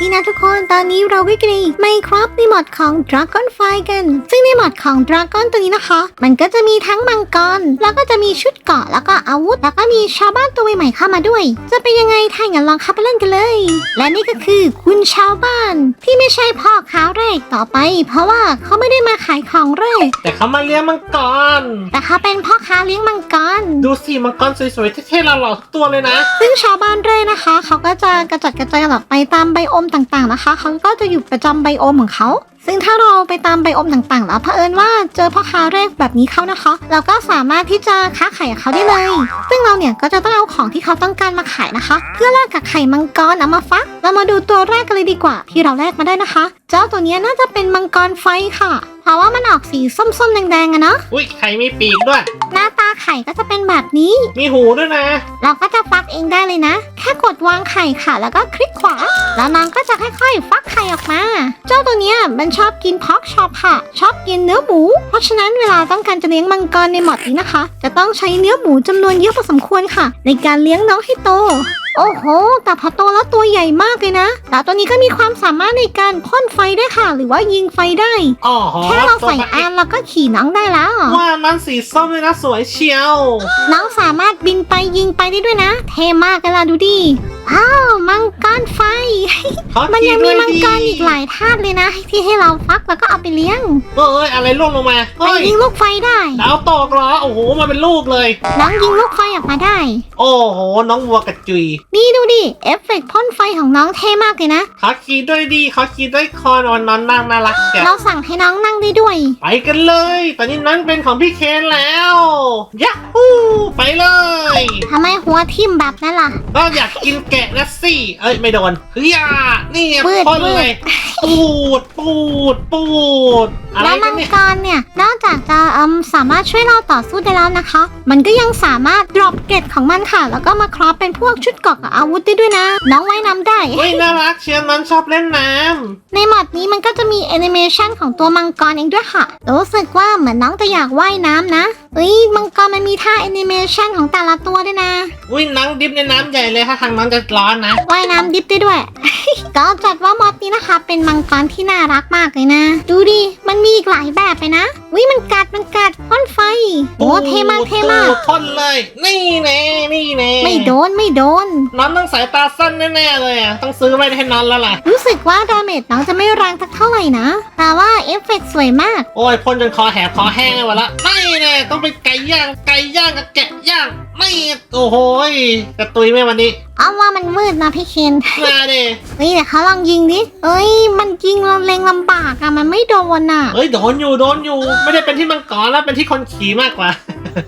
ดีนะทุกคนตอนนี้เราก็อยู่ในไมครับในหมอดของ Dragon f i กัน ซึ่งในหมอดของ Dragon ตัวนี้นะคะ มันก็จะมีทั้งมังกร แล้วก็จะมีชุดเกราะแล้วก็อาวุธ แล้วก็มีชาวบ้านตัวใหม่ๆเข้ามาด้วย จะเป็นยังไงถ้าอย่างนั้นลองเข้าไปเล่นกันเลย และนี่ก็คือคุณชาวบ้าน ที่ไม่ใช่พ่อค้าแรกต่อไป เพราะว่าเขาไม่ได้มาขายของแรกแต่เขามาเลี้ยงมังกร แต่เขาเป็นพ่อค้าเลี้ยงมังกร ดูสิมังกรสวยๆเท่ๆหล่อๆทุกตัวเลยนะ ซึ่งชาวบ้านเร่นะคะ เขาก็จะกระจัดกระจายกันออกไปตามไบโอมต่างๆนะคะเขาก็จะอยู่ประจำไบโอมของเขาซึ่งถ้าเราไปตามไบโอมต่างๆ แล้วเผอิญว่าเจอพ่อค้าแรกแบบนี้เขานะคะ เราก็สามารถที่จะค้าขายกับเขาได้เลย ซึ่งเราเนี่ยก็จะต้องเอาของที่เขาต้องการมาขายนะคะ เพื่อแลกกับไข่มังกรเอามาฟัก เรามาดูตัวแรกกันเลยดีกว่า ที่เราแลกมาได้นะคะ เจ้าตัวเนี้ยน่าจะเป็นมังกรไฟค่ะ เพราะว่ามันออกสีส้มๆ แดงๆอะเนาะ อุ้ยไข่มีปีกด้วย หน้าตาไข่ก็จะเป็นแบบนี้ มีหูด้วยนะ เราก็จะฟักเองได้เลยนะ แค่กดวางไข่ค่ะ แล้วก็คลิกขวา แล้วน้องก็จะค่อยๆ ฟักไข่ออกมา เจ้าตัวเนี้ยมันชอบกินพอกชอปค่ะ ชอบกินเนื้อหมู เพราะฉะนั้นเวลาต้องการจะเลี้ยงมังกรในหมอดนี้นะคะ จะต้องใช้เนื้อหมูจำนวนเยอะพอสมควรค่ะ ในการเลี้ยงน้องให้โต โอ้โหแต่พอโตแล้วตัวใหญ่มากเลยนะ แต่ตัวนี้ก็มีความสามารถในการพ่นไฟได้ค่ะ หรือว่ายิงไฟได้อ๋อหอแค่เราใส่ตัวอานเราก็ขี่น้องได้แล้วว่านั้นสีส้มเลยนะสวยเชียว น้องสามารถบินไปยิงไปได้ด้วยนะ เท่มากกันละดูดิ ว้าวมังกรไฟเขามันขี่ยังมีด้วยมังกรอีกหลายธาตุเลยนะ ที่ให้เราฟักแล้วก็เอาไปเลี้ยงเอ้ยอะไรล่วงลงมาไปเฮ้ยยิงลูกไฟได้ดาวตกเหรอโอ้โหมาเป็นลูกเลย น้องยิงลูกไฟออกมาได้ โอ้โหน้องวัวกระจุยนี่ดูดิเอฟเฟกต์พ่นไฟของน้องเท่มากเลยนะเขาขี่ด้วยดีเขาขี่ด้วยคอนอนนอนนั่งน่ารักแกเราสั่งให้น้องนั่งได้ด้วย ไปกันเลย ตอนนี้นั้นเป็นของพี่เคนแล้วยัฮูไปเลย ทำไมหัวทิ่มแบบนั้นล่ะ ก็อยากกินแกะนะสิเอ้ย ไม่โดนเฮ้ยอะนี่ไงปืดพ่นปืด เลยปูดปูดปูด อะไรแล้วกัมันงเนี่ย กรเนี่ย นอกจากจะเอืมสามารถช่วยเราต่อสู้ได้แล้วนะคะ มันก็ยังสามารถดรอปเกตของมันค่ะ แล้วก็มาครอปเป็นพวกชุดเกราะกับอาวุธได้ด้วยนะ น้องว่ายน้ำได้ เฮ้ย น่ารักเชียร์นั้นชอบเล่นน้ในหมอดนี้มันก็จะมีแอนิเมชันของตัวมังกรเองด้วยค่ะ รู้สึกว่าเหมือนน้องจะอยากว่ายน้ำนะเอ้ยมังกรมันมีท่าแอนิเมชันของแต่ละตัวด้วยนะำอุ้ยนังดิบในน้ำใหญ่เลยถ้าทางน้องจะร้อนนะ ว่ายน้ำดิฟได้ด้วย ก็จัดว่ามอดนี้นะคะ เป็นมังกรที่น่ารักมากเลยนะ ดูดิ มันมีอีกหลายแบบไปนะวิมันกัด มันกัดพ่นไฟ โอ้เท่มากเท่มากปูดพ่นเลย นี่แน่นี่แน่ไม่โดนไม่โดน น้องต้องสายตาสั้นแน่ๆเลยอะ ต้องซื้อไว้ให้น้องแล้วล่ะ รู้สึกว่าดาเมจน้องจะไม่แรงสักเท่าไหร่นะ แต่ว่าเอฟเฟกต์สวยมาก โอ้ยพ่นจนคอแหบคอแห้งเลยหมดละนี่แน่ต้องเป็นไก่ย่าง ไก่ย่างกับแกะย่าง นี่โอ้โหยกระตุยไหมวันนี้เอาว่ามันมืดนะพี่เคนมาเด้เฮ้ยเดี๋ยวเขาลองยิงดิเอ้ย มันยิงเราเล็งลำบากอะมันไม่โดนอะเฮ้ยโดนอยู่โดนอยู่ ไม่ได้เป็นที่มังกรแล้วเป็นที่คนขี่มากกว่า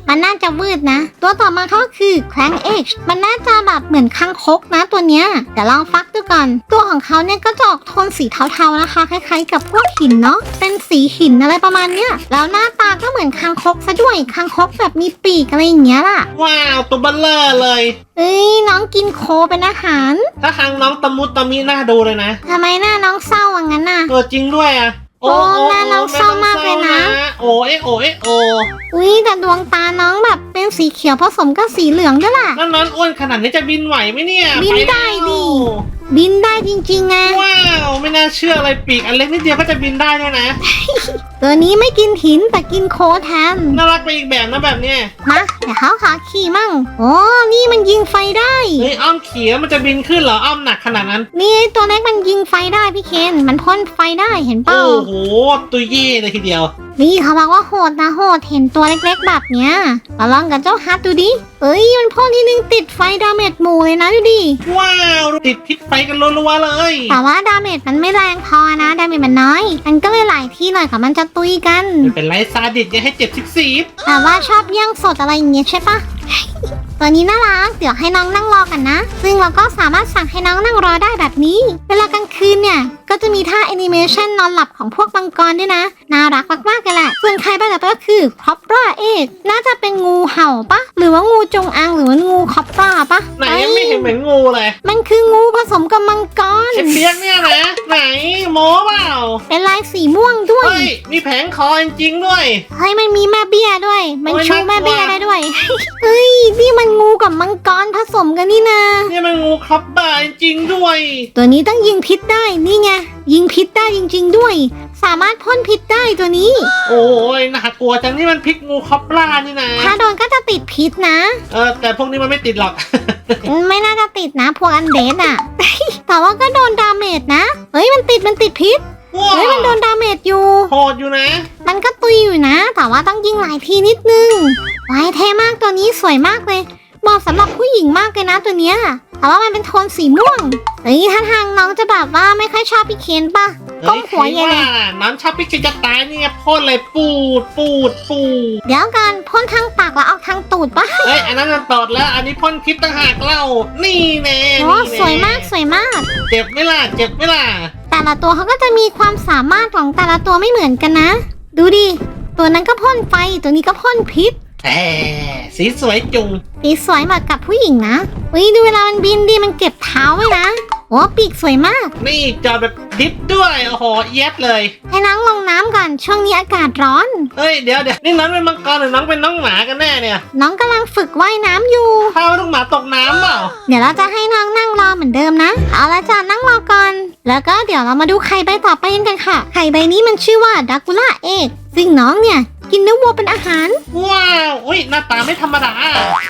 มันน่าจะวืดนะ ตัวต่อมาก็คือแคลงเอชมันน่าจะแบบเหมือนคังคกนะตัวเนี้ยเดี๋ยวลองฟักดูก่อน ตัวของเขาเนี่ยก็จะออกโทนสีเทาๆนะคะ คล้ายๆ กับพวกหินเนาะเป็นสีหินอะไรประมาณเนี้ยแล้วหน้าตาก็เหมือนคังคกซะด้วยคังคกแบบมีปีกอะไรอย่างเงี้ยล่ะว้าวตัวเบัลเลอร์เลย เอ้ยน้องกินโคเป็นอาหาร ถ้าทางน้องตะมุตะมิน่าดูเลยนะทำไมหน้าน้องเศร้าอย่างนั้นน่ะ ตัวจริงด้วยอะ โอ้แม่น้องเศร้ามากเลยนะ โอ้เอะโอ้เอะโอ้อุ้ยแต่ดวงตาน้องแบบเป็นสีเขียวผสมกับสีเหลืองด้วยล่ะ นั่นนั้นอ้วนขนาดนี้จะบินไหวไหมเนี่ยบินได้ดิ บินได้จริงๆนะว้าวไม่น่าเชื่ออะไรปีกอันเล็กนิดเดียวก็จะบินได้ด้วยนะ ตัวนี้ไม่กินหินแต่กินโคแทนน่ารักไปอีกแบบนะแบบเนี้ยมาเดี๋ยวเขาขอขี่มั่งโอ้นี่มันยิงไฟได้เฮ้ยอ้อมเขียวมันจะบินขึ้นเหรออ้อมหนักขนาดนั้น นี่ไอ้ตัวเล็กมันยิงไฟได้พี่เคนมันพ่นไฟได้เห็นเปล่าโอ้โหตัวเย่เลยทีเดียว นี่เขาบอกว่าโหดนะโหดเห็นตัวเล็กๆแบบเนี้ยมาลองกับเจ้าฮัทดูดิ เอ้ยมันพ่นทีนึงติดไฟดาเมจหมู่เลยนะดูดิ ว้าวติดพิษไฟกันรัวๆเลย แต่ว่าดาเมจมันไม่แรงพอนะดาเมจมันน้อย มันก็เลยหลายที่หน่อยค่ะมันจะตุยกันไม่เป็นไรซาดิสอย่าให้เจ็บสิบสีบแต่ว่าชอบย่างสดอะไรอย่างเงี้ยใช่ปะตัวนี้น่ารัก เดี๋ยวให้น้องนั่งรอกันนะ ซึ่งเราก็สามารถสั่งให้น้องนั่งรอได้แบบนี้ เวลากลางคืนเนี่ย ก็จะมีท่าแอนิเมชันนอนหลับของพวกมังกรด้วยนะ น่ารักมากๆกันแหละ ส่วนใครบ้างต่อไปก็คือคอปปราเอกน่าจะเป็นงูเห่าปะ หรือว่างูจงอางหรือว่างูคอปปราปะไหนยังไม่เห็นเหมือนงูเลย มันคืองูผสมกับมังกรไอ้เปียกเนี่ยนะ ไหนโมเปล่าเป็นลายสีม่วงด้วย เฮ้ยมีแผงคอจริงๆด้วย เฮ้ยมันมีแม่เบี้ยด้วย มันโอ้ยชูแม่เบี้ยน่ากลัวได้ด้วย เฮ้ยนี่มันงูกับมังกรผสมกันนี่นะ เนี่ยมันงูครับบ้าจริงๆด้วย ตัวนี้ต้องยิงพิษได้ นี่ไงยิงพิษได้จริง ๆ ด้วย สามารถพ่นพิษได้ตัวนี้ โอ้ยน่ากลัวจังนี่มันพริกงูคอบล่านี่นะถ้าโดนก็จะติดพิษนะ เออแต่พวกนี้มันไม่ติดหรอก ไม่น่าจะติดนะ พวกอันเดสอะแต่ว่าก็โดนดาเมจนะ เฮ้ยมันติดมันติดพิษ ว้าเฮ้ยมันโดนดาเมจอยู่ โหดอยู่นะ มันก็ตุยอยู่นะ แต่ว่าต้องยิงหลายทีนิดนึงไว้เท่มากตัวนี้สวยมากเลยเหมาะสำหรับผู้หญิงมากเลยนะตัวเนี้ย แต่ว่ามันเป็นโทนสีม่วงเฮ้ยถ้าทางน้องจะแบบว่าไม่ค่อยชอบพี่เคนปะก้มหัวใหญ่เลยฮ้ใครว่าน้ำชอบพริกจะตายนี่ไงพ่นเลยปูดปูดปูดเดี๋ยวกันพ่นทางปากแล้วเอาทางตูดปะเอ้ยอันนั้นมันตอดแล้ว อันนี้พ่นพิษต่างหากเล่า นี่แน่โอ้นี่แน่สวยมากสวยมาก เจ็บไหมล่ะเจ็บไหมล่ะแต่ละตัวเขาก็จะมีความสามารถของแต่ละตัวไม่เหมือนกันนะ ดูดิ ตัวนั้นก็พ่นไฟ ตัวนี้ก็พ่นพิษ แหมสีสวยจุงสีสวยเหมาะกับผู้หญิงนะวิดูเวลามันบินดีมันเก็บเท้าไว้นะ โอ้ปีกสวยมาก นี่จอดแบบดิฟด้วย โอ้โหเย็บเลย ให้น้องลงน้ำก่อน ช่วงนี้อากาศร้อน เฮ้ย เดี๋ยวเดี๋ยวนี่น้องเป็นมังกรหรือน้องเป็นน้องหมากันแน่เนี่ยน้องกำลังฝึกว่ายน้ำอยู่ถ้าน้องหมาตกน้ำเปล่า เดี๋ยวเราจะให้น้องนั่งรอเหมือนเดิมนะ เอาละจ้ะนั่งรอก่อน แล้วก็เดี๋ยวเรามาดูไข่ใบต่อไปกันค่ะ ไข่ใบนี้มันชื่อว่าดักกุล่าเอกซึ่งน้องเนี่ย กินเนื้อวัวเป็นอาหาร ว้าวอุ้ยหน้าตาไม่ธรรมดา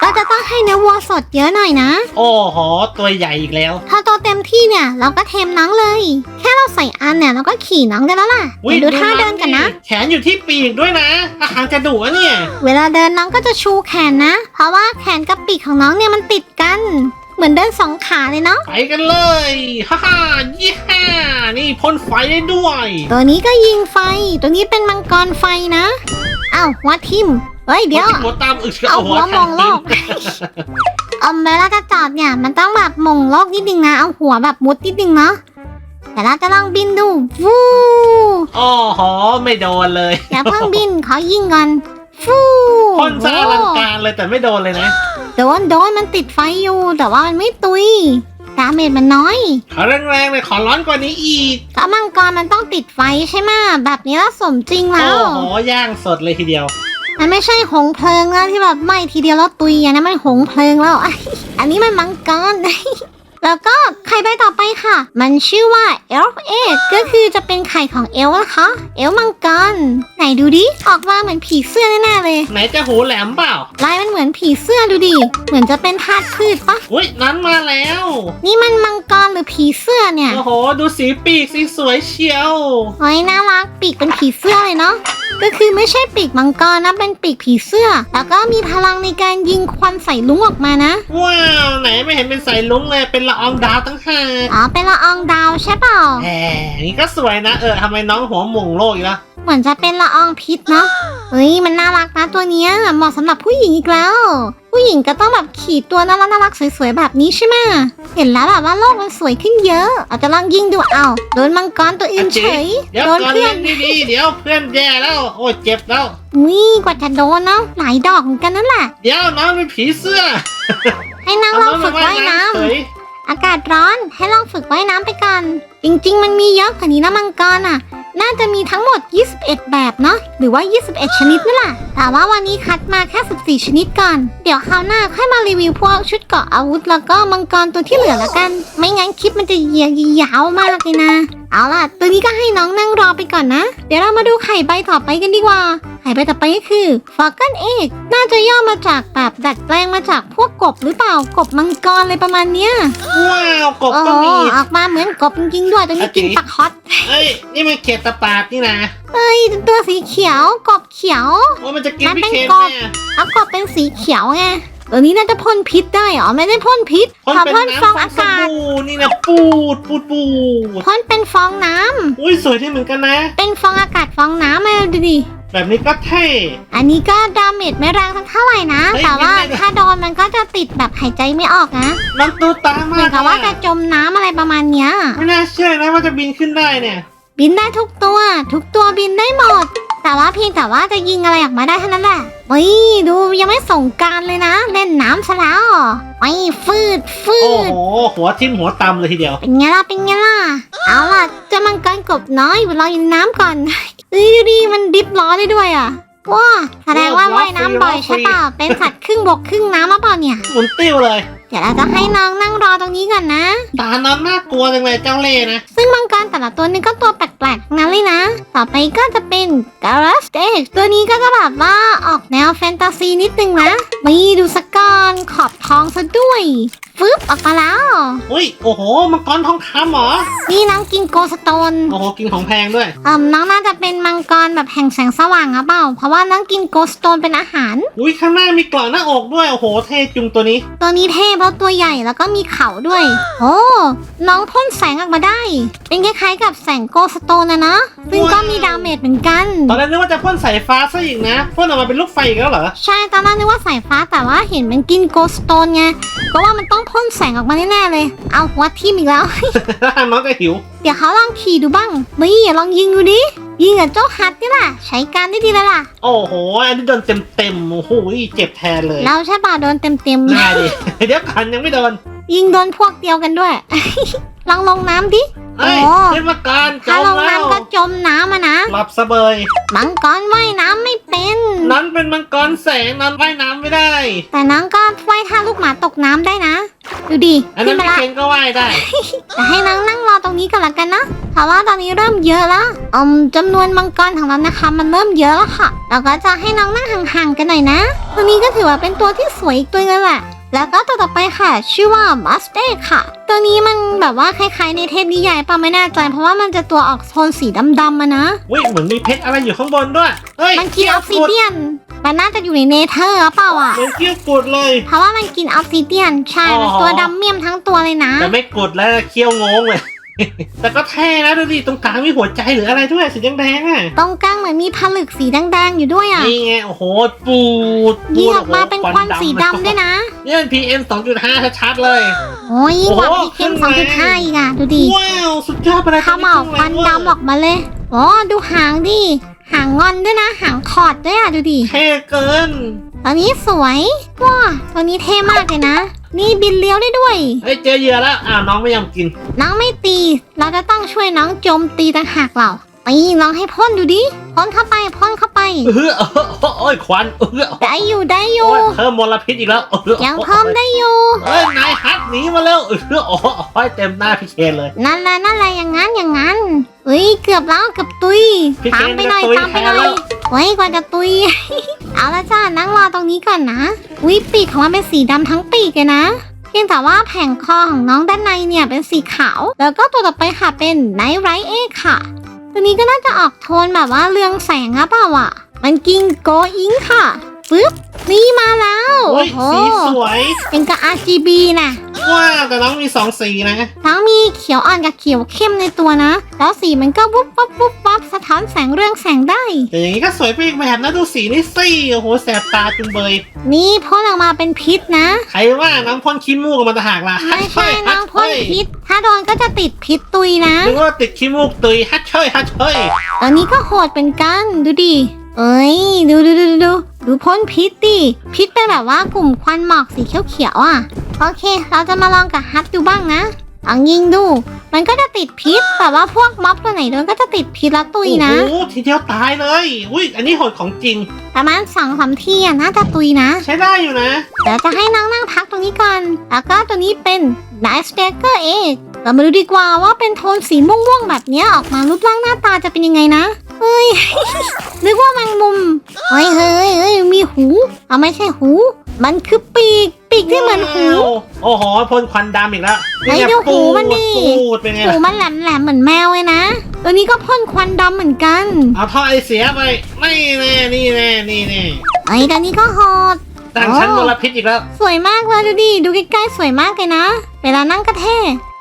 ก็จะต้องให้เนื้อวัวสดเยอะหน่อยนะ โอ้โห ตัวใหญ่อีกแล้ว พอโตเต็มที่เนี่ย เราก็เทมน้องเลย แค่เราใส่อันเนี่ยเราก็ขี่น้องได้แล้วล่ะอุ๊ยเดี๋ยวดูท่าเดินกันนะ แขนอยู่ที่ปีกด้วยนะ อาหารจะดุอะเนี่ย เวลาเดินน้องก็จะชูแขนนะ เพราะว่าแขนกับปีกของน้องเนี่ยมันติดกัน เหมือนเดินสองขาเลยเนาะ ไปกันเลย ฮ่าฮ่ายี่ห้านี่พ่นไฟได้ด้วย ตัวนี้ก็ยิงไฟ ตัวนี้เป็นมังกรไฟนะเอ้าหัวทิมเฮ้ยเดี๋ยว หัวตามอึกเอาหัวมองโลก เอาเวลาจะจอดเนี่ย มันต้องแบบมงโลกนิดนึงนะ เอาหัวแบบมุดนิดนึงเนาะแต่เราจะลองบินดูฟูโอ้โหไม่โดนเลย อย่าเพิ่งบินขอยิงก่อน ฟูพ่นซะอลังการเลยแต่ไม่โดนเลยนะ โดนโดนมันติดไฟอยู่ แต่ว่ามันไม่ตุยดาเมจมันน้อย ขอแรงๆเลยขอร้อนกว่านี้อีกก็มังกรมันต้องติดไฟใช่ไหมแบบนี้แล้วสมจริงแล้โอ้ว โหย่างสดเลยทีเดียว มันไม่ใช่หงเพลิงนะที่แบบไหม้ทีเดียวแล้วตุยอันนั้นมันหงเพลิงแล้ว อันนี้มันมังกร แล้วก็ไข่ใบต่อไปค่ะ มันชื่อว่าเอลเอก็คือจะเป็นไข่ของเอลนะคะ เอลมังกรไหน ดูดิ ออกมาเหมือนผีเสื้อแน่ๆเลย ไหนจะหูแหลมเปล่า ลายมันเหมือนผีเสื้อดูดิ เหมือนจะเป็นธาตุพืชปะ อุ้ยนั้นมาแล้ว นี่มันมังกรหรือผีเสื้อเนี่ย โอ้โห ดูสีปีกสีสวยเชียวเฮ้ยน่ารัก ปีกเป็นผีเสื้อเลยเนาะ ก็คือไม่ใช่ปีกมังกรนะ เป็นปีกผีเสื้อ แล้วก็มีพลังในการยิงควันใส่ลุงออกมานะ ว้าว ไหนไม่เห็นเป็นสายลุงเลย เป็นละอองดาวตั้งหากอ๋อ เป็นละอองดาวใช่เปล่าแหมนี่ก็สวยนะ เออทำไมน้องหัวหม่งโลกอีกแล้ว เหมือนจะเป็นละอองพิษเนาะเฮ้ยมันน่ารักนะตัวเนี้ยเหมาะสำหรับผู้หญิงอีกแล้ว ผู้หญิงก็ต้องแบบขี่ตัวน่ารักน่ารักสวยๆแบบนี้ใช่ไหมเห็นแล้วแบบว่าโลกมันสวยขึ้นเยอะอาจจะลองยิงดูเอาโดนมังกรตัวอื่นเฉยเดี๋ยวโดนก่อนเพื่อเล่นนดีๆเดี๋ยวเพื่อนแย่แล้ว โอ้ยเจ็บแล้วนี่กว่าจะโดนเนาะหลายดอกเหมือนกันนั่นแหละเดี๋ยวน้องเป็นผีเสื้อให้นางลองฝึกว่ายน้ำ เฉยอากาศร้อนให้ลองฝึกว่ายน้ำไปก่อน จริง ๆ มันมีเยอะกว่านี้นะมังกรอะ น่าจะมีทั้งหมด 21 แบบเนาะ หรือว่า 21 ชนิดนั่นแหละ แต่ว่าวันนี้คัดมาแค่ 14 ชนิดก่อน เดี๋ยวคราวหน้าค่อยมารีวิวพวกชุดเกราะอาวุธ แล้วก็มังกรตัวที่เหลือละกัน ไม่งั้นคลิปมันจะเยียยาวมากเลยนะ เอาล่ะ ตัวนี้ก็ให้น้องนั่งรอไปก่อนนะ เดี๋ยวเรามาดูไข่ใบต่อไปกันดีกว่า ไข่ใบต่อไปก็คือฟอ g ันเอกน่าจะย่อมาจากแบบดัดแปลงมาจากพวกกบหรือเปล่า กบมังกรอะไรประมาณเนี้ย ว้าวกบโอ้ก็โหมี ออกมาเหมือนกบจริงๆด้วยตัวนี้อะจริกิงนปลาคอสเอ้ย นี่มันเขียดตะปาดนี่นะเอ้ยตัวสีเขียว กบเขียว ว่ามันจะกินมันพี่เป็นเคนกไหมบเอากบเป็นสีเขียวไง ตัวนี้น่าจะพ่นพิษได้เหรอไม่ได้พ่นพิษพ่นขอเป็นพ่นฟองน้ำฟองอาสกาศ บู่นี่นะปูดปูดปูดพ่นเป็นฟองน้ำอุ้ยสวยที่เหมือนกันนะ เป็นฟองอากาศฟองน้ำมาดูดิ แบบนี้ก็เท่ อันนี้ก็ดาเมจไม่แรงสักเท่าไหร่นะ เฮ้ยแต่ว่าไม่ได้ ถ้าโดนมันก็จะติดแบบหายใจไม่ออกนะ น้องตูตาเหมามือนกกับว่าเลจะยจมน้ำอะไรประมาณเนี้ย ไม่น่าเชื่อนะว่าจะบินขึ้นได้เนี่ย บินได้ทุกตัว ทุกตัวบินได้หมด แต่ว่าเพียงแต่ว่าจะยิงอะไรออกมาได้เท่านั้นแหละเฮ้ยดูยังไม่ส่งกรารเลยนะ เล่นน้ำซะแล้วไม่ฟืดฟืโอ้ด โหหัวทิ่มหัวตำเลยทีเดียว เป็นไงล่ะ เป็นไงล่ะ เอาล่ะเจะมังกรกบน้อยรออยู่ในน้ำก่อนเฮ้ยดูดิมันดิฟล้อได้ด้วยอะ ว้าแสดงว่าล้อว่ายน้ำบ่อยฟรีใช่เปล่าเป็นสัตว์ครึ่งบกครึ่งน้ำมาเปล่าเนี่ย หมุนติ้วเลย เดี๋ยวเราจะให้น้องนั่งรอตรงนี้ก่อนนะ ตาน้องน่ากลัวจังเลยเจ้าเล่ห์นะ ซึ่งมังกรแต่ละตัวนี่ก็ตัวแปลกๆทั้งนั้นเลยนะ ต่อไปก็จะเป็นก a รัสเ e ตัวนี้ก็จะแบบว่าออกแนวแฟนตาซีนิดนึงนะมีดูสกอนขอบทองซะด้วยฟึบออกมาแล้ว อุ้ย โอ้โห มังกรทองคำเหรอ นี่น้องกินโกสโตน โอ้โห กินของแพงด้วยเอ่มน้องน่าจะเป็นมังกรแบบแห่งแสงสว่างหรือเปล่า เพราะว่าน้องกินโกสโตนเป็นอาหาร อุ้ยข้างหน้ามีกล่องหน้าอกด้วย โอ้โห เท่จุงตัวนี้ ตัวนี้เท่เพราะตัวใหญ่แล้วก็มีเขาด้วย โอ้ น้องพ่นแสงออกมาได้ เป็นคล้ายๆกับแสงโกสโตนนะนะ ซึ่งก็มีดาเมจเหมือนกัน ตอนแรกนึกว่าจะพ่นสายฟ้าซะอีกนะพ่นออกมาเป็นลูกไฟอีกแล้วเหรอ ใช่ตอนแรกนึกว่าสายฟ้าแต่ว่าเห็นมันกินโกสโตนไง ก็ว่ามันต้องพ่นแสงออกมาแน่ๆเลย เอาหัวทิ่มอีกแล้ว น้องก็หิว เดี๋ยวเขาลองขี่ดูบ้างนี่ลองยิงดูดิ ยิงกับเจ้าฮัทนี่แหละใช้การได้ดีเลยล่ะ โอ้โห อันนี้โดนเต็มเต็มๆโอ้โหเจ็บแทนเลยเราใช่ป่ะโดนเต็มๆน่าดิ เดี๋ยวกันยังไม่โดน ยิงโดนพวกเดียวกันด้วย ลองลงน้ำดิเอ้ยโอ้เทศกาลจถ้าลมงแล้ว น้ำก็จมน้ำอะนะหลับสเบย มังกรว่ายน้ำไม่เป็น นั้นเป็นมังกรแสงนั้นว่ายน้ำไม่ได้ แต่น้องก็ว่ายท่าลูกหมาตกน้ำได้นะ ดูดิอันขึ้นั้นนมาพี่ละเคนก็ว่ายได้ แต่ให้น้องนั่งรอตรงนี้กันละกันนะ เพราะว่าตอนนี้เริ่มเยอะแล้วอืมจำนวนมังกรของเรานะคะ มันเริ่มเยอะแล้วค่ะ เราก็จะให้น้องนั่งห่างๆกันหน่อยนะ ตัวนี้ก็ถือว่าเป็นตัวที่สวยอีกตัวนึงแหละ แล้วก็ตัวต่อไปค่ะชื่อว่ามัสเตค่ะ ตัวนี้มันแบบว่าคล้ายๆในเทพนิยายปะไม่แน่ใจ เพราะว่ามันจะตัวออกโทนสีดำๆอะนะอุ้ยเหมือนมีเพชรอะไรอยู่ข้างบนด้วยเฮ้ยมันกินออฟซิเดียนมันน่าจะอยู่ในเนเธอร์หรือเปล่าอะเหมือนเกี้ยวกุดเลย เพราะว่ามันกินออฟซิเดียนใช่มันอ๋อตัวดำเมี่ยมทั้งตัวเลยนะ แต่ไม่กุดแล้วเคี้ยวงงเลย แต่ก็เท่นะดูดิตรงกลางมีหัวใจหรืออะไรด้วยสีแดงๆอะตรงกลางเหมือนมีผลึกสีแดงๆอยู่ด้วยอะนี่ไงโอ้โหปูดยิงออกมาโโหเป็นควันสีดำด้วยนะนี่มัน PM 2.5 ชัดๆเลย โอ้ยยิ่งกว่าโอ้โห พีเค็มขึ้สองนจุดมาห้าอีกอะ ดูดิว้าวสุดยอดไปเลยขมเอาควันดำออกมาเลยโอ้ดูหางดิ หางงอนด้วยนะ หางขอดด้วยอะ ดูดิเท่เกินตัวนี้สวยว้าตัวนี้เท่มากเลยนะ นี่บินเลี้ยวได้ด้วย เฮ้ยเจอเหยื่อแล้วอ้าวน้องไม่ยอมกิน น้องไม่ตี เราจะต้องช่วยน้องโจมตีต่างหากเรา ตีลองให้พ่นดูดิพ่นเข้าไปพ่นเข้าไปเออโอ้ยควันเออได้อยู่ได้อยู่เพิ่มมลพิษอีกแล้วยังเพิ่มได้อยู่เอ้ยนายฮัทหนีมาแล้วเออโอ้ยเต็มหน้าพี่เคนเลย นั่นแหละนั่นแหละอย่างนั้นอย่างนั้นเฮ้ยเกือบแล้วเกือบตุยตามไปหน่อยตามไปหน่อแทนแล้ยวเฮ้ยกว่าจะตุย เอาละจ้านั่งรอตรงนี้ก่อนนะวิปีกของมันเป็นสีดำทั้งปีกเลยนะเพียงแต่ว่าแผงคอของน้องด้านในเนี่ยเป็นสีขาว แล้วก็ตัวต่อไปค่ะเป็นไนท์ไรเอค่ะ ตัวนี้ก็น่าจะออกโทนแบบว่าเรืองแสงอะเปล่าอะมันกินโกอิงค่ะปึ๊บ นี่มาแล้วโอ้ยโหสีสวยเป็นกับ RGB นะว้าวแต่น้องมีสองสีนะทั้งมีเขียวอ่อนกับเขียวเข้มในตัวนะ แล้วสีมันก็วุบวับวุบวับสะท้อนแสงเรื่องแสงได้ แต่อย่างนี้ก็สวยไปอีกแบบนะดูสีนี่สิโอ้โหแสบตาจุงเบย นี่พ่นออกมาเป็นพิษนะ ใครว่าน้องพ่นขี้มูกออกมาตะหากล่ะไม่ใช่ฮัน้องพ่นพิษ ถ้าโดนก็จะติดพิษตุยนะนึกว่าติดขี้มูกตุยฮัทเชยฮัทเชยตอนนี้ก็โหดเป็นกันดูดิเอ้ยดูดูดูดู ดูดูพ่นพิษดิ พิษเป็นแบบว่ากลุ่มควันหมอกสีเขียวๆอะ โอเค เราจะมาลองกับฮัทดูบ้างนะลองยิงดู มันก็จะติดพิษ แต่ว่าพวกม็อบตัวไหนโดนก็จะติดพิษแล้วตุยนะ โอ้โหทีเดียวตายเลย อุ้ย อันนี้โหดของจริง ประมาณสองสามที่อะน่าจะตุยนะ ใช้ได้อยู่นะ เดี๋ยวจะให้น้องนั่งพักตรงนี้ก่อน แล้วก็ตัวนี้เป็น Nice Stacker เองเรามาดูดีกว่าว่าเป็นโทนสีม่วงๆแบบเนี้ยออกมารูปร่างหน้าตาจะเป็นยังไงนะ เฮ้ย นึกว่าแมงมุมเฮ้ยเฮ้ยเฮ้ยมีหูเอาไม่ใช่หู มันคือปีก ปีกที่เหมือนหู โอ้โหพ่นควันดำอีกแล้วเฮ้ยดูหูมันดิ ปูดเป็นไงหูล่ะมันแหลมๆเหมือนแมวเลยนะ ตัวนี้ก็พ่นควันดำเหมือนกัน เอาท่อไอเสียไป ไม่แน่นี่แน่นี่แน่ไอ้ยตัวนี้ก็โหดตั้งชั้นมลพิษอีกแล้ว สวยมากเลยดูดิ ดูใกล้ๆสวยมากเลยนะ เวลานั่งก็เท่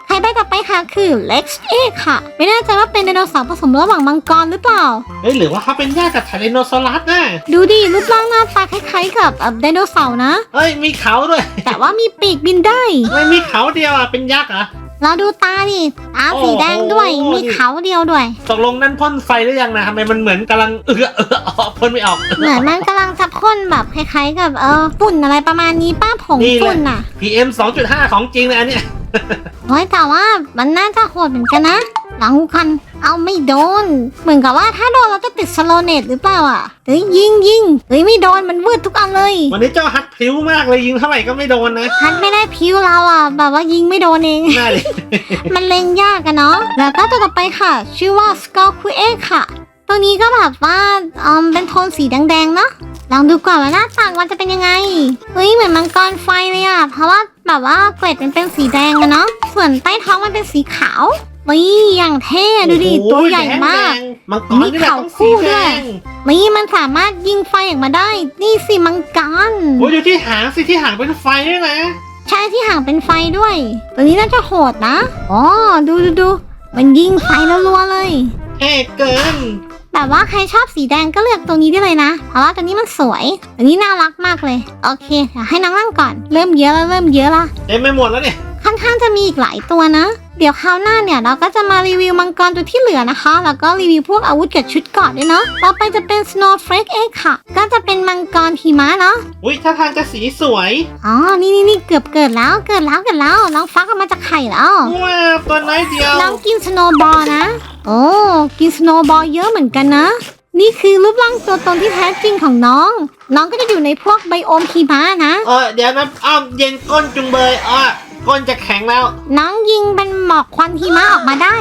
ไฮใบต่อไปค่ะคือ Lex e g ค่ะ ไม่แน่ใจว่าเป็นไดโนเสาร์ผสมระหว่างมังกรหรือเปล่า เฮ้ยหรือว่าเขาเป็นญาติกับไทรโนซอรัสนะดูดิรูปร่างหน้าตาคล้ายๆกับเอ่อไดโนเสาร์นะ เฮ้ยมีเขาด้วย แต่ว่ามีปีกบินได้ ไม่มีเขาเดียวอะเป็นยักษ์เหรอะ เราดูตาดิตาสีแดงด้วย โอ้โห มีเขาเดียวด้วย ตกลงนั่นพ่นไฟหรือยังนะทำไมมันเหมือนกำลังเออเออออกพ่นไม่ออก เหมือนมันกำลังจะพ่นแบบคล้ายๆ กับเออฝุ่นอะไรประมาณนี้ป้าผงนี่แหละ ฝุ่นน่ะ PM 2.5 ของจริงเลยอันเนี้ย โอ้ยแต่ว่ามันน่าจะโหดเหมือนกันนะ หลังคัน เอาไม่โดน เหมือนกับว่าถ้าโดนเราจะติดสโลเนตหรือเปล่าอะเฮ้ยยิงยิงเฮ้ยไม่โดนมันวืดทุกอันเลย วันนี้เจ้าฮัทพลิ้วมากเลยยิงเท่าไหร่ก็ไม่โดนนะพัดไม่ได้พิวเราอะ แบบว่ายิงไม่โดนเองน่าดิมันเล็งยากอะเนาะ แล้วก็ตัวต่อไปค่ะ ชื่อว่า s c a l q u e ค่ะ ตัวนี้ก็แบบว่าอืมเป็นโทนสีแดงๆเนาะลองดูก่อนว่าหน้าต่างมันจะเป็นยังไง เฮ้ยเหมือนมังกรไฟเลยอะเพราะว่า แบบว่าเกล็ดมันเป็นสีแดงอะเนาะส่วนใต้ท้องมันเป็นสีขาวนี่อย่างเท่ดูดิโอ้โตัวใหญ่มาก แดงๆมังกรนี่แหละต้องสีมีเขาคู่แดด้วยงนี่มันสามารถยิงไฟออกมาได้ นี่สิมังกรโอ้ยดูที่หางสิที่หางเป็นไฟด้วยนะใช่ที่ห่างเป็นไฟด้วย ตัวนี้น่าจะโหดนะอ๋อดูดูดูมันยิงไฟแล้วรัวๆเลยเท่เกิน แบบว่าใครชอบสีแดงก็เลือกตัวนี้ได้เลยนะ เพราะว่าตัวนี้มันสวย ตัวนี้น่ารักมากเลย โอเคเดี๋ยวให้น้องนั่งก่อน เริ่มเยอะแล้วเริ่มเยอะละเต็มไปหมดแล้วเนี่ย ค่อนข้างจะมีอีกหลายตัวนะ เดี๋ยวคราวหน้าเนี่ยเราก็จะมารีวิวมังกรตัวที่เหลือนะคะ แล้วก็รีวิวพวกอาวุธกับชุดเกราะด้วยเนาะ ต่อไปจะเป็น Snowflake Egg ค่ะ ก็จะเป็นมังกรหิมะเนาะ อุ้ยท่าทางจะสีสวยอ๋อ นี่นี่นี่เกือบเกิดแล้ว เกิดแล้วเกิดแล้ว น้องฟักออกมาจากไข่แล้ว ว้าวตัวน้อยเดียว น้องกินสโนว์บอลนะ โอ้ กินสโนว์บอลเยอะเหมือนกันนะ นี่คือรูปร่างตัวตนที่แท้จริงของน้อง น้องก็จะอยู่ในพวกไบโอมหิมะนะ เออเดี๋ยวนะอ้าวเย็นก้นจุงเบยอ้อ ก้นจะแข็งแล้ว น้องยิงเป็นหมอกควันหิมะออกมาได้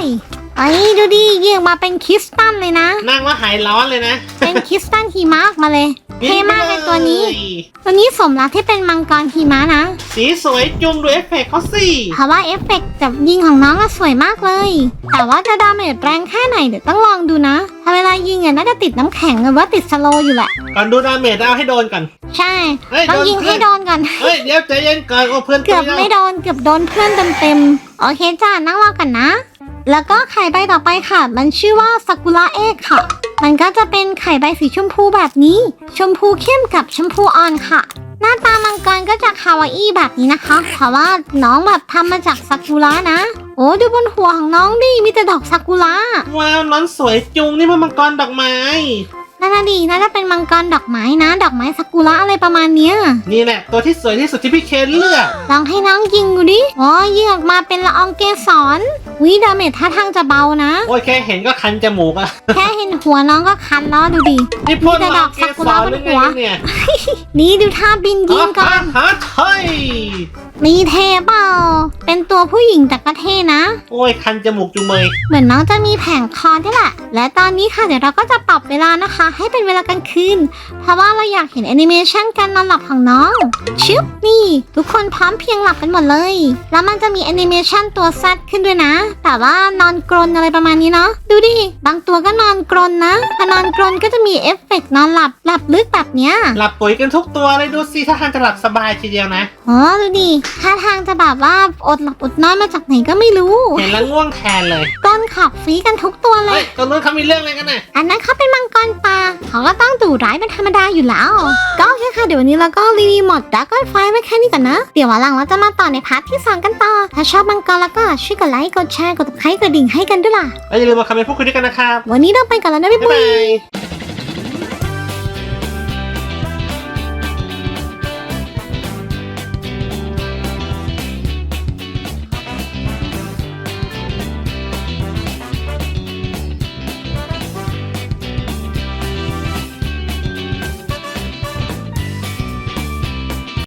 ไอ้ดูดิยิงออกมาเป็นคริสตัลเลยนะ นั่งแล้วหายร้อนเลยนะ เป็นคริสตัลหิมะออกมาเลย เท่มากเลยตัวนี้ ตัวนี้สมแล้วที่เป็นมังกรหิมะนะ สีสวยจุงดูเอฟเฟกต์เขาสิเพราะว่าเอฟเฟกต์กับยิงของน้องอะสวยมากเลย แต่ว่าจะดาเมจแรงแค่ไหนเดี๋ยวต้องลองดูนะถ้าเวลายิงอะน่าจะติดน้ำแข็งหรือว่าติดสโลว์อยู่แหละ ก่อนดูดาเมจเอาให้โดนก่อน ใช่เฮ้ยต้องโดนยิงให้โดนก่อน เฮ้ยเดี๋ยวใจเย็นก่อนโอ้เพื่อนเกือบตัวไม่เดียวโดนเกือบโดนเพื่อนเต็มๆโอเคจ้านั่งรอกันนะ แล้วก็ไข่ใบต่อไปค่ะ มันชื่อว่าซากุระเอกค่ะ มันก็จะเป็นไข่ใบสีชมพูแบบนี้ ชมพูเข้มกับชมพูอ่อนค่ะ หน้าตามังกรก็จะคาวาอี้แบบนี้นะคะ เพราะว่าน้องแบบทำมาจากซากุระนะ โอ้ดูบนหัวของน้องดิมีแต่ดอกซากุระว้าวน้องสวยจุงนี่มันมังกรดอกไม้น่าจะดีน่าจะเป็นมังกรดอกไม้นะ ดอกไม้ซากุระอะไรประมาณเนี้ย นี่แหละ ตัวที่สวยที่สุดที่พี่เคนเลือก ลองให้น้องยิงดูดิ อ๋อยิงออกมาเป็นละอองเกสร วิดาเมจท่าทางจะเบานะ โอ้ยแค่เห็นก็คันจมูกอะแค่เห็นหัวน้องก็คันแล้วดูดินี่พ่นมีแต่ดอกเกซากุสระรบหนรือหัไงวเนี่ย นี่ดูท่าบินยิงก่อนฮะเฮ้ย มีเทเปล่า เป็นตัวผู้หญิงแต่ก็เท่นะ โอ้ย คันจมูกจุงเบยเหมือนน้องจะมีแผงคอด้วยแหละ และตอนนี้ค่ะเดี๋ยวเราก็จะปรับเวลานะคะ ให้เป็นเวลากลางคืน เพราะว่าเราอยากเห็นแอนิเมชันการนอนหลับของน้อง ชึบนี่ ทุกคนพร้อมเพรียงหลับกันหมดเลย แล้วมันจะมีแอนิเมชันตัวซัดขึ้นด้วยนะ แต่ว่านอนกรนอะไรประมาณนี้เนาะ ดูดิ บางตัวก็นอนกรนนะพอนอนกรนก็จะมีเอฟเฟกต์นอนหลับหลับลึกแบบเนี้ย หลับปุ๋ยกันทุกตัวเลยดูสิถ้าทางจะหลับสบายทีเดียวนะ อ๋อ ดูดิท่าทางจะแบบว่าอดหลับอดนอนมาจากไหนก็ไม่รู้ เห็นแล้วง่วงแทนเลยก้นขับฟรีกันทุกตัวเลเฮ้ยยตรงนู้นเขามีเรื่องอะไรกันน่ะอันนั้นเขาเป็นมังกรปลาเขาก็ต้องดุร้ายเป็นธรรมดาอยู่แล้ว ก็โอเคค่ะ เดี๋ยววันนี้เราก็รีวิวหมดดักก้อนไฟไว้แค่นี้ก่อนนะ เดี๋ยววันหลังเราจะมาต่อในพาร์ทที่สองกันต่อ ถ้าชอบมังกรแล้วก็ช่วยกดไลค์ กดแชร์ กดติดตามกดดิ่งให้กันด้วยล่ะ แล้วอย่าลืมมาคอมเมนต์พูดคุยด้วยกันนะครับวันนี้เราไปก่อนแล้วนะบ๊ายบ๊ายบาบาย ย